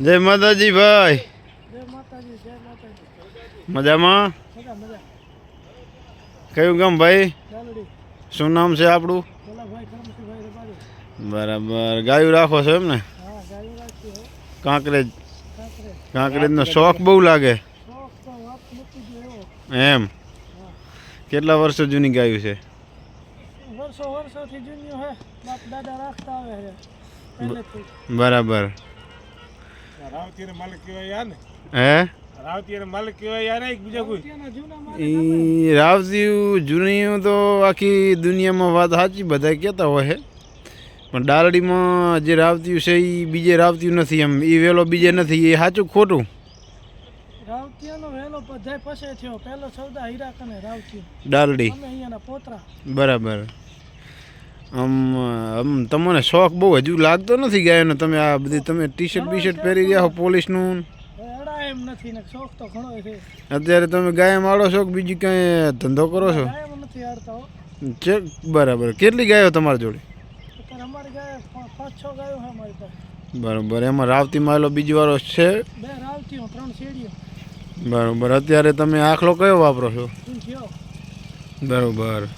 જય માતાજી ભાઈ. મજામાં? મજા મજા કયું ગામ ભાઈ? શું નામ છે આપણું? બરાબર. ગાયું રાખો છો એમ ને કાંકરેજ. કાંકરે કાંકરેજનો શોખ બહુ લાગે. એમ. કેટલા વર્ષો જૂની ગાયું છે. બરાબર. રાવતીને માલિક કહેવાય યાર ને. હે? રાવતીને માલિક કહેવાય યાર એક બીજા કોઈ. ત્યાંના જૂના તો આખી દુનિયામાં વાત સાચી બધા કહેતા હોય છે પણ ડાલડીમાં જે રાવતીયું છે એ બીજે રાવતીયું નથી એમ. એ વેલો બીજે નથી એ સાચું ખોટું? રાવતિયાનો વહેલો બધાય પસે થયો. પહેલો સૌદા હીરા કને રાવતિયો ડાલડી અમે અહીંયાના પોતરા. બરાબર. આમ આમ તમને શોખ બહુ હજુ લાગતો નથી ગાયનો તમે આ બધી તમે ટી શર્ટ બી શર્ટ પહેરી ગયા હો પોલીસનું? અત્યારે તમે ગાય માળો છો કે બીજું કાંઈ ધંધો કરો છો? ચેક બરાબર. કેટલી ગાયો તમારી જોડે? બરાબર. એમાં રાવતી માયલો બીજી વાળો છે? બરાબર. અત્યારે તમે આખલો કયો વાપરો છો? બરાબર.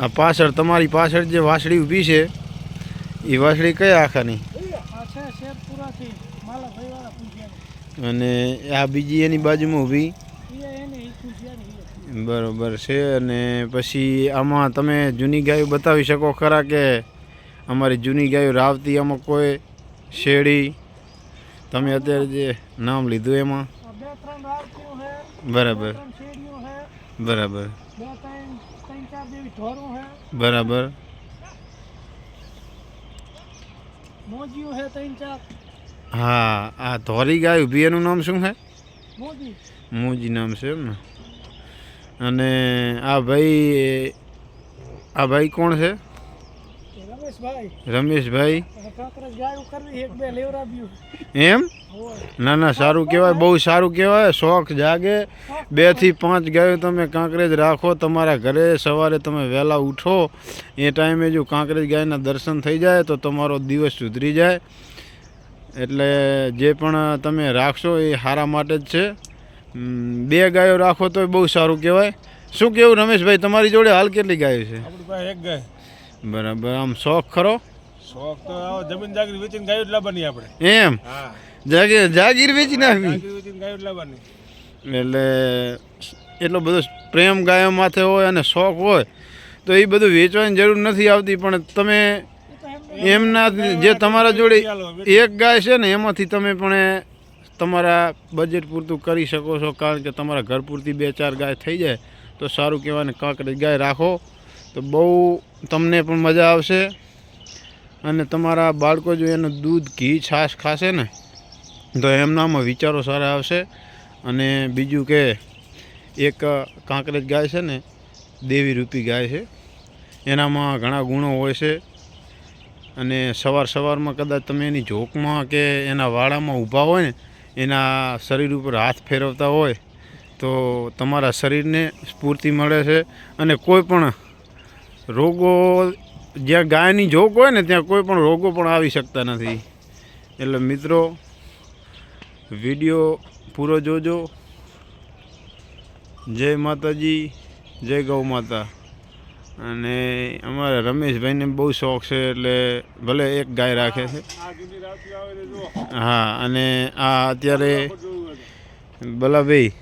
આ પાછળ તમારી પાછળ જે વાસળી ઊભી છે એ વાસળી કયા આખાની અને આ બીજી એની બાજુમાં ઊભી? બરોબર છે અને પછી આમાં તમે જૂની ગાયો બતાવી શકો ખરા કે અમારી જૂની ગાયો રાવતી આમાં કોઈ શેરડી? તમે અત્યારે જે નામ લીધું એમાં? બરાબર. બરાબર. બરાબર. હા આ ધોરી ગાય. ઊભી એનું નામ શું છે મોજી. નામ છે એમ ને. અને આ ભાઈ આ ભાઈ કોણ છે? રમેશભાઈ. રમેશભાઈ? એમ? ના ના સારું કહેવાય બહુ સારું કહેવાય શોખ જાગે. બેથી પાંચ ગાયો તમે કાંકરેજ રાખો તમારા ઘરે સવારે તમે વહેલા ઉઠો. એ ટાઈમે જો કાંકરેજ ગાયના દર્શન થઈ જાય તો તમારો દિવસ સુધરી જાય. એટલે જે પણ તમે રાખશો એ સારા માટે જ છે. બે ગાયો રાખો તો બહુ સારું કહેવાય. શું કેવું રમેશભાઈ તમારી જોડે હાલ કેટલી ગાયો છે? એક ગાય. બરાબર આમ શોખ ખરો? શોખ તો જમીન જાગીર વેચીને ગાયો જ લાવવાની આપણે. એમ? હા. જાગીર જાગીર વેચી નાખવી. એટલે એટલો બધો પ્રેમ ગાયો માથે હોય અને શોખ હોય તો એ બધું વેચવાની જરૂર નથી આવતી પણ તમે એમને જે તમારા જોડે એક ગાય છે ને એમાંથી તમે પણ એ તમારા બજેટ પૂરતું કરી શકો છો કારણ કે તમારા ઘર પૂરતી બે ચાર ગાય થઈ જાય તો સારું કહેવાય ને કાંકરી ગાય રાખો તો બહુ તમને પણ મજા આવશે. અને તમારા બાળકો જો એનું દૂધ ઘી છાશ ખાશે ને તો એમનામાં વિચારો સારા આવશે. અને બીજું કે, એક કાંકરેજ ગાય છે ને, દેવી રૂપી ગાય છે. એનામાં ઘણા ગુણો હોય છે. અને સવાર સવારમાં કદાચ તમે એની ઝોકમાં કે એના વાડામાં ઊભા હોય ને, એના શરીર ઉપર હાથ ફેરવતા હોય, તો તમારા શરીરને સ્ફૂર્તિ મળે છે. અને કોઈ પણ રોગો, જ્યાં ગાયની ઝોક હોય ને, ત્યાં કોઈ પણ રોગો પણ આવી શકતા નથી. એટલે મિત્રો વીડિયો પૂરો જોજો. જય માતાજી, જય ગૌ માતા. અને અમારા રમેશભાઈને બહુ શોખ છે, એટલે ભલે એક ગાય રાખે છે. હા, અને આ અત્યારે ભલાભાઈ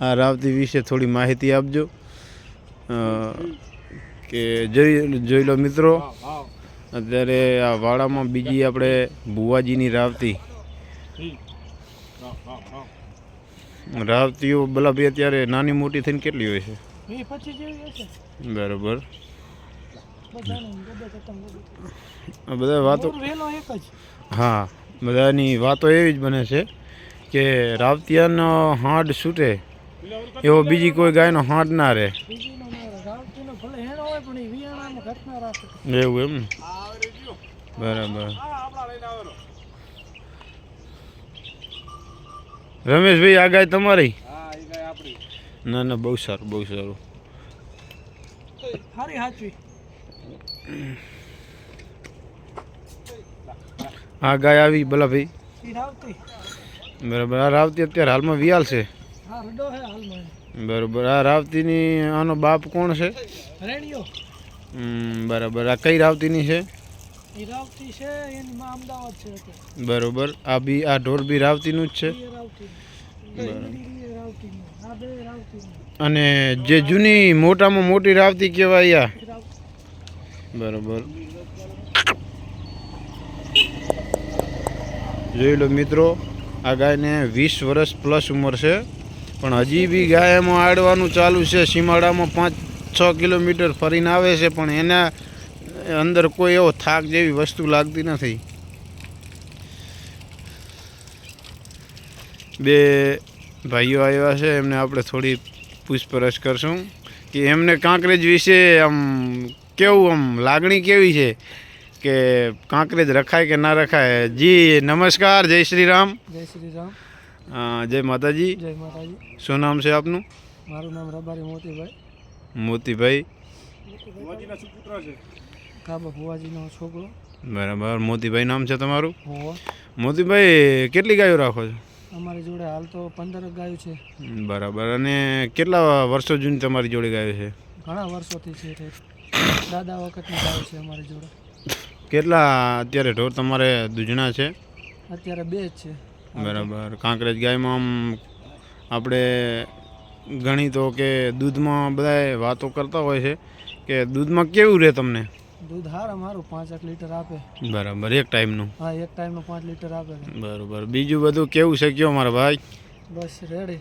આ રાવતી વિશે થોડી માહિતી આપજો. કે જોઈ જોઈ લો મિત્રો. અત્યારે આ વાડામાં બીજી આપણે ભુવાજીની રાવતી. રાવતીઓ બલાભાઈ અત્યારે નાની મોટી થઈને કેટલી હોય છે? બરાબર. બધા વાતો હા બધાની વાતો એવી જ બને છે કે રાવતિયાનો હાડ છૂટે એવો બીજી કોઈ ગાયનો હાડ ના રહે. એવું એમ રહે. રાવતીનો ભલે હેણો હોય પણ એ વિયાણામાં ઘટના રાખે એવું એમ ને આ આવે રે જો બરાબર આ આપણા લઈને આવેલો રમેશભાઈ આ ગાય તમારી? ના ના બહુ સારું બહુ સારું. આ ગાય આવી ભલા ભાઈ બરાબર આ રાવતી અત્યારે હાલમાં વિયાલ છે. બરાબર આ રાવતીની આનો બાપ કોણ છે? બરાબર આ કઈ રાવતીની છે? રાવતી છે એની માં અમદાવાદ છે બરોબર. આ બી આ ઢોર બી રાવતીનું જ છે? અને જે જૂની મોટામાં મોટી રાવતી કહેવાય આ બરોબર. જોઈ લો મિત્રો આ ગાયને વીસ વર્ષ પ્લસ ઉંમર છે. પણ હજી બી ગાય એમાં આડવાનું ચાલુ છે. સીમાડામાં પાંચ છ કિલોમીટર ફરીને આવે છે પણ એના અંદર કોઈ એવો થાક જેવી વસ્તુ લાગતી નથી. બે ભાઈઓ આવ્યા છે એમને આપણે થોડી પૂછપરછ કરશું કે એમને કાંકરેજ વિશે આમ કેવું આમ લાગણી કેવી છે કે કાંકરેજ રખાય કે ના રખાય? જી નમસ્કાર જય શ્રી રામ જય શ્રી રામ જય માતાજી. જય માતાજી. શું નામ છે આપનું? મારું નામ રબારી મોતીભાઈ. મોતીભાઈ. મોતીના સુપુત્ર છે? કાબા ભુવાજીનો છોકરો. બરાબર. મોતીભાઈ નામ છે તમારું? મોતીભાઈ કેટલી ગાયો રાખો છો? અમારી જોડે હાલ તો પંદર ગાયો છે. બરાબર. અને કેટલા વર્ષો જૂની તમારી જોડે ગાયો છે? ઘણા વર્ષોથી છે દાદા વખતની ગાયો છે અમારી જોડે. કેટલા? અત્યારે ઢોર તમારે દૂધણા છે? અત્યારે બે જ છે. બરાબર. કાંકરેજ ગાયમાં આમ આપણે ગણી તો કે દૂધમાં બધાય વાતો કરતા હોય છે કે દૂધમાં કેવું રહે તમને? દૂધ હાર અમારું પાંચ એક લીટર આપે. બરાબર એક ટાઈમનું? હા એક ટાઈમનું પાંચ લીટર આપે. બરાબર બીજું બધું કેવું છે કયો મારા ભાઈ? બસ રેડી.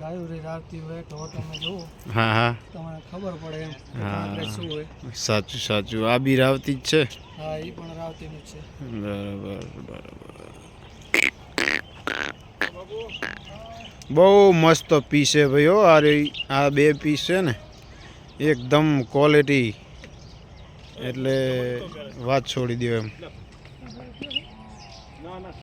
ગાયું રે રાખતી હોય તો તમે જુઓ હા હા. તમને ખબર પડે એમ હા. શું હોય. સાચું સાચું. આ બી રાવતી જ છે? હા એ પણ રાવતી જ છે. બરાબર બરાબર. બહુ મસ્ત પીસ છે ભાઈ હો. આ આ બે પીસ છે ને એકદમ ક્વોલિટી એટલે વાત છોડી દો એમ.